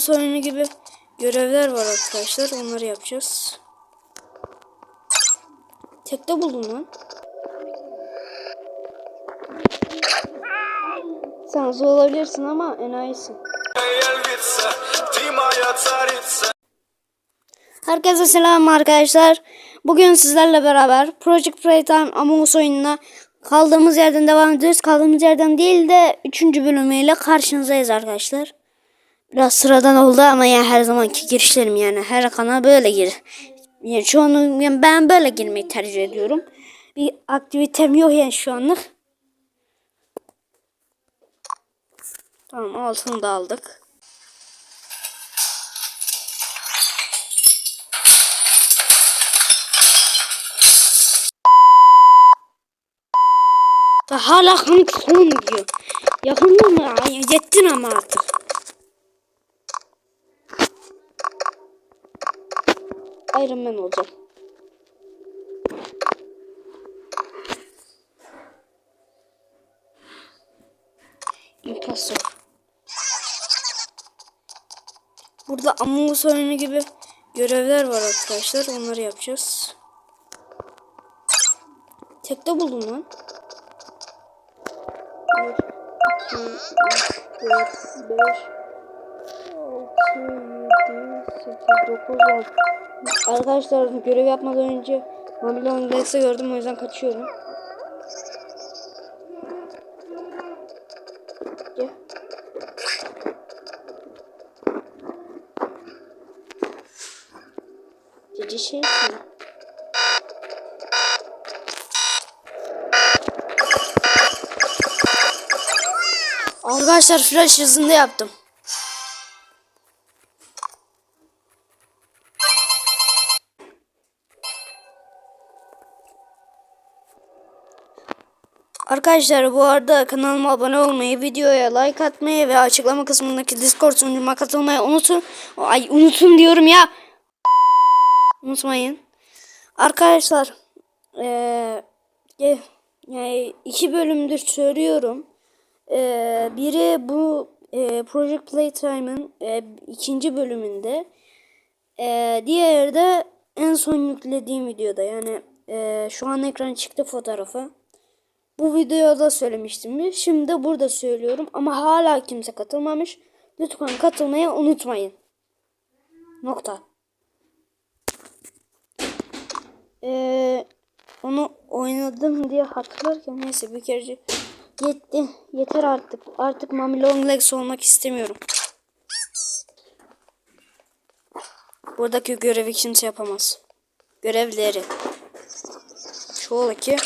masa oyunu gibi görevler var arkadaşlar. Onları yapacağız. Tekte buldum lan. Sen hızlı olabilirsin ama enayisin. Herkese selam arkadaşlar. Bugün sizlerle beraber Project Playtime Among oyununa kaldığımız yerden devam ediyoruz. Kaldığımız yerden değil de 3. bölümüyle karşınızdayız arkadaşlar. Biraz sıradan oldu ama ya her zamanki girişlerim yani her kanal böyle gir. Yani çoğunu yani ben böyle girmeyi tercih ediyorum. Bir aktivitem yok yani şu anlık. Tamam altını da aldık. Hala kanka son diyor. Yakında mı? Yettin ama artık. Iron Man olacağım. Imposter. Burada Among Us oyunu gibi görevler var arkadaşlar. Onları yapacağız. Tekte buldum lan. 1, 2, 3, 4, 5, 6, 7, 8, 9, 10. Arkadaşlar görev yapmadan önce Babylon Galaxy gördüm o yüzden kaçıyorum. Gel. Cici şey? Arkadaşlar flash hızında yaptım. Arkadaşlar bu arada kanalıma abone olmayı, videoya like atmayı ve açıklama kısmındaki Discord sunucuma katılmayı unutun. Ay unutun diyorum ya. Unutmayın. Arkadaşlar yani iki bölümdür söylüyorum. Ee, biri bu e, Project Playtime'ın e, ikinci bölümünde. E, diğeri de en son yüklediğim videoda. Yani e, şu an ekran çıktı fotoğrafı. Bu videoda söylemiştim. Şimdi de burada söylüyorum. Ama hala kimse katılmamış. Lütfen katılmayı unutmayın. Nokta. Ee, onu oynadım diye hatırlarken neyse bir kere yetti. Yeter artık. Artık Mami Long Legs olmak istemiyorum. Buradaki görevi kimse yapamaz. Görevleri. Çoğu ki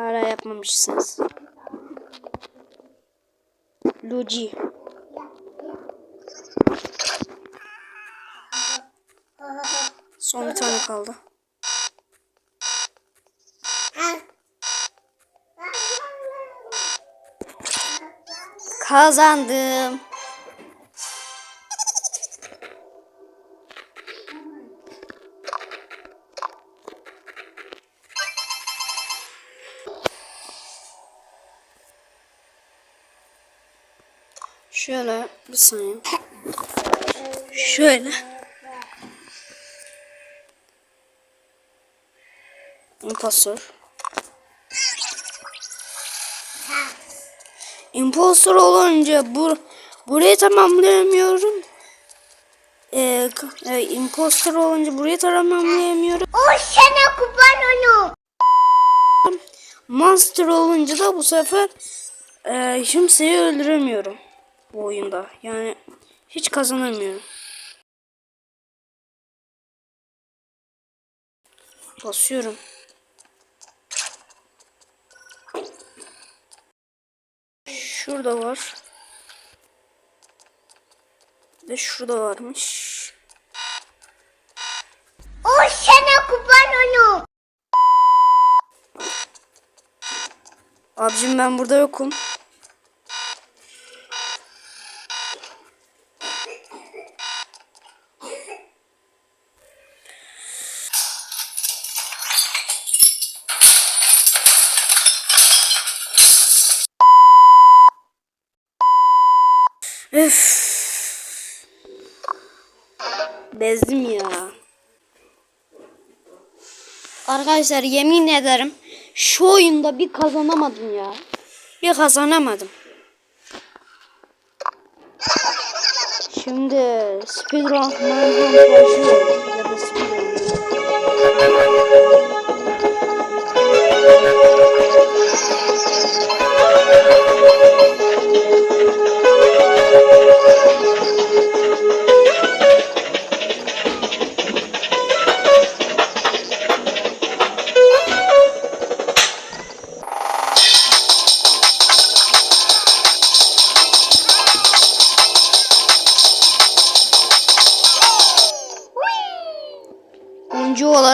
Hala yapmamışsınız. Luigi. Son bir tane kaldı. Kazandım. Şöyle bir saniye. Şöyle. Impostor. Impostor olunca bu burayı tamamlayamıyorum. Ee, e, impostor olunca burayı tamamlayamıyorum. O sana kurban onu. Monster olunca da bu sefer e, kimseyi öldüremiyorum bu oyunda. Yani hiç kazanamıyorum. Basıyorum. Şurada var. Ve şurada varmış. O sana kurban onu. Abicim ben burada yokum. Öf. Bezdim ya. Arkadaşlar yemin ederim şu oyunda bir kazanamadım ya. Bir kazanamadım. Şimdi speedrun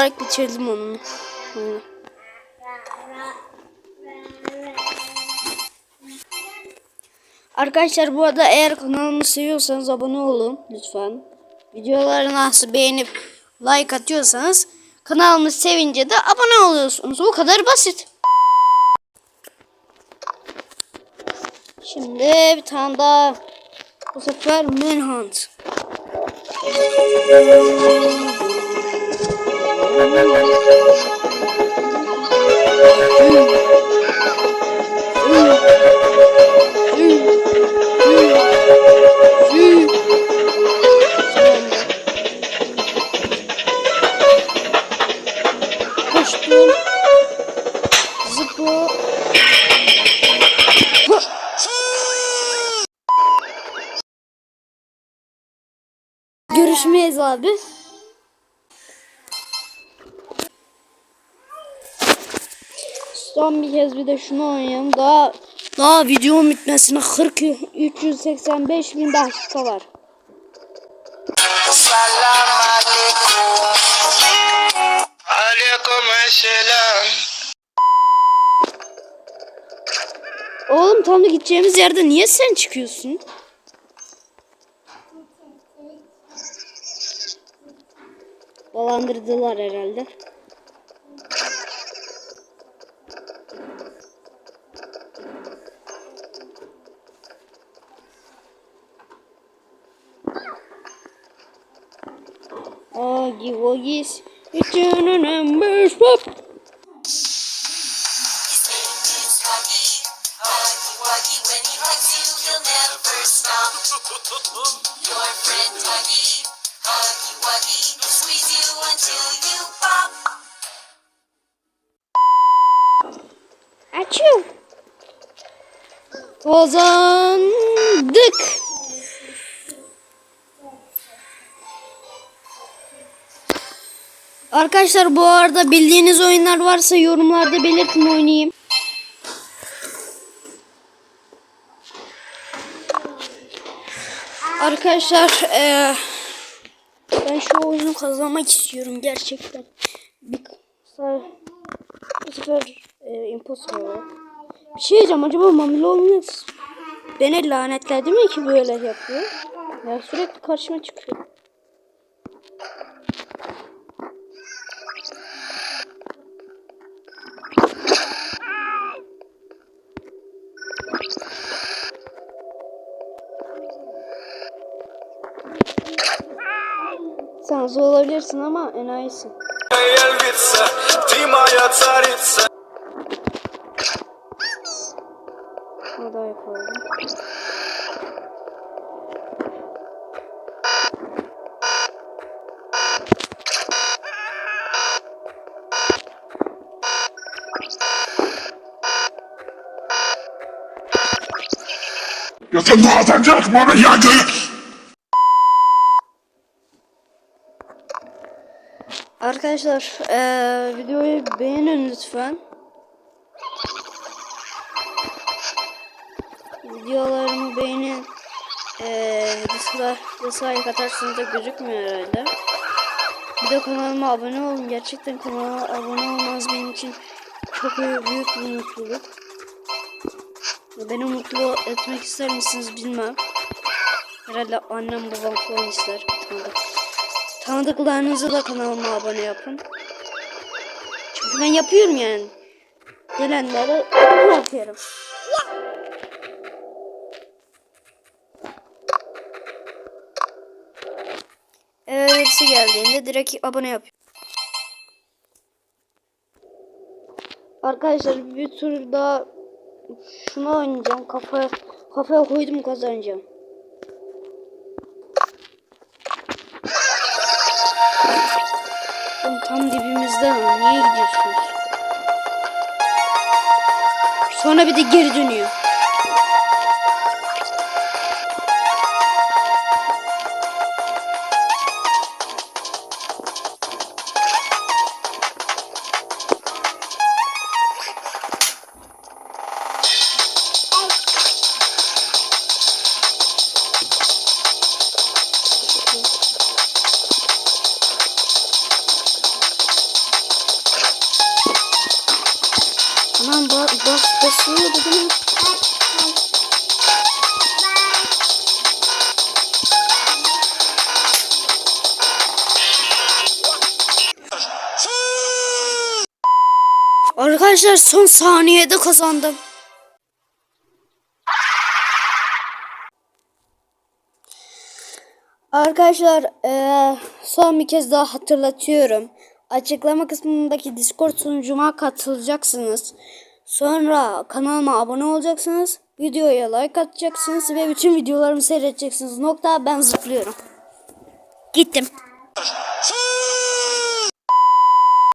olarak bitirdim onu. Arkadaşlar bu arada eğer kanalımı seviyorsanız abone olun lütfen. Videoları nasıl beğenip like atıyorsanız kanalımı sevince de abone oluyorsunuz. O kadar basit. Şimdi bir tane daha bu sefer Manhunt. Koştum. Zıplı. Görüşmeyiz abi. Son bir kez bir de şunu oynayalım. Daha daha videonun bitmesine 40 385 bin dakika var. Selam. Oğlum tam da gideceğimiz yerde niye sen çıkıyorsun? Dolandırdılar herhalde. doggy woggies. Return the numbers. Whoop. Your friend Dougie, Huggy Wuggy, squeeze you until you pop. Achoo! Arkadaşlar bu arada bildiğiniz oyunlar varsa yorumlarda belirtin oynayayım. Arkadaşlar eee, ben şu oyunu kazanmak istiyorum gerçekten. Bir, bu sefer e, imposter olarak. Bir şey diyeceğim acaba Mamilo Olmaz beni lanetledi mi ki böyle yapıyor? Ya sürekli karşıma çıkıyor. şanslı olabilirsin ama enayisin. Şunu daha yapalım. Yatın da atacak bana yedi. Arkadaşlar eee, videoyu beğenin lütfen. Videolarımı beğenin. Eee dislike, atarsanız da gözükmüyor herhalde. Bir de kanalıma abone olun. Gerçekten kanalıma abone olmanız benim için çok büyük bir mutluluk. Beni mutlu etmek ister misiniz bilmem. Herhalde annem babam falan ister. Tanıdık. Tanıdıklarınızı da kanalıma abone yapın. Çünkü ben yapıyorum yani. Gelenlere yapıyorum. Evet hepsi geldiğinde direkt abone yap. Arkadaşlar bir tur daha şuna oynayacağım. Kafaya kafaya koydum kazanacağım. Tam dibimizde ama niye gidiyorsunuz? Sonra bir de geri dönüyor. Aman bas, bas basıyordu değil mi? Arkadaşlar son saniyede kazandım. Arkadaşlar eee, son bir kez daha hatırlatıyorum. Açıklama kısmındaki Discord sunucuma katılacaksınız. Sonra kanalıma abone olacaksınız. Videoya like atacaksınız ve bütün videolarımı seyredeceksiniz. Nokta ben zıplıyorum. Gittim.